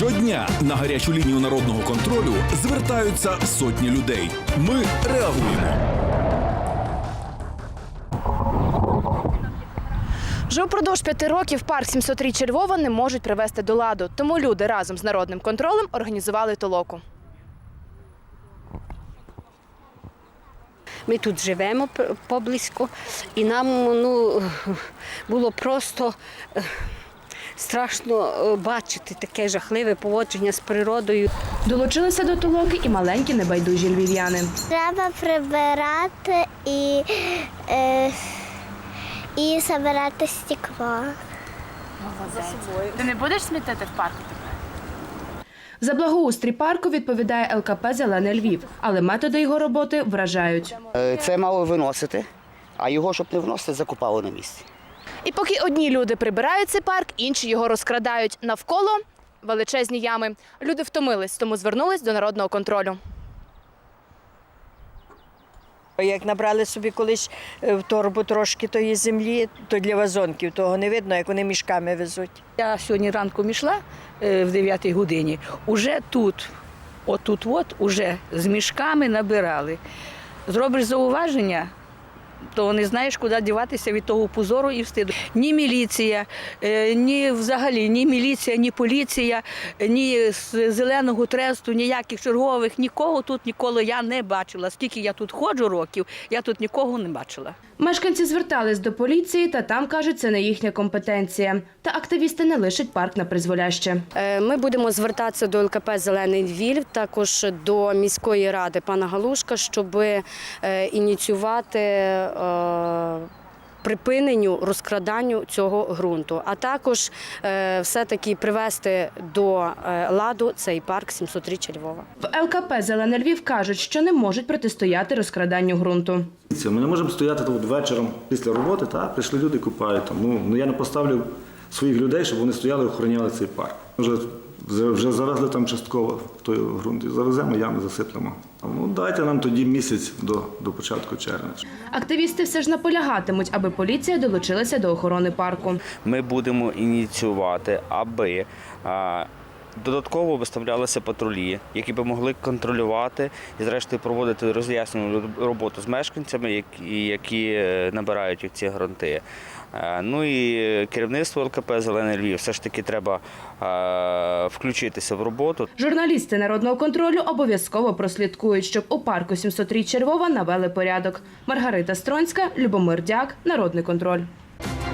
Щодня на гарячу лінію народного контролю звертаються сотні людей. Ми реагуємо. Вже упродовж п'яти років парк 700 Львова не можуть привести до ладу. Тому люди разом з народним контролем організували толоку. Ми тут живемо п- поблизько, і нам ну, було просто е, страшно е, бачити таке жахливе поводження з природою. Долучилися до толоки і маленькі небайдужі львів'яни. Треба прибирати і, е, і забирати стекло. Ти не будеш смітити в парку тепер? За благоустрій парку відповідає ЛКП Зелений Львів, але методи його роботи вражають. Е, Це мало виносити, а його, щоб не вносити, закупали на місці. І поки одні люди прибирають цей парк, інші його розкрадають навколо величезні ями. Люди втомились, тому звернулись до народного контролю. Як набрали собі колись е, в торбу трошки тої землі, то для вазонків того не видно, як вони мішками везуть. Я сьогодні ранком йшла е, в 9 годині. Уже тут, отут, от, уже з мішками набирали. Зробиш зауваження, то не знаєш, куди діватися від того позору і встиду. Ні міліція, е, ні взагалі, ні міліція, ні поліція, ні зеленого тресту, ніяких чергових, нікого тут ніколи я не бачила. Скільки я тут ходжу років, я тут нікого не бачила. Мешканці звертались до поліції, та там кажуть, це не їхня компетенція. Та активісти не лишать парк на призволяще. Е, Ми будемо звертатися до ЛКП Зелений Львів, також до міської ради пана Галушка, щоб е, ініціювати припиненню розкраданню цього ґрунту, а також е, все-таки привести до е, ладу цей парк 700 Львова. В ЛКП Зелене Львів кажуть, що не можуть протистояти розкраданню ґрунту. Ми не можемо стояти тут вечором після роботи, та прийшли люди купають. там. Ну я не поставлю своїх людей, щоб вони стояли і охороняли цей парк. Вже, вже, вже завезли там частково в той ґрунт. І завеземо, ями засиплемо. Ну дайте нам тоді місяць до, до початку червня. Активісти все ж наполягатимуть, аби поліція долучилася до охорони парку. ми будемо ініціювати, аби а, додатково виставлялися патрулі, які би могли контролювати і, зрештою, проводити роз'яснювальну роботу з мешканцями, які, е, набирають ці ґрунти. Е, Ну і керівництво ЛКП Зелений Львів все ж таки треба е, включитися в роботу. Журналісти народного контролю обов'язково прослідкують, щоб у парку 703 Червова навели порядок. Маргарита Стронська, Любомир Дяк, Народний контроль.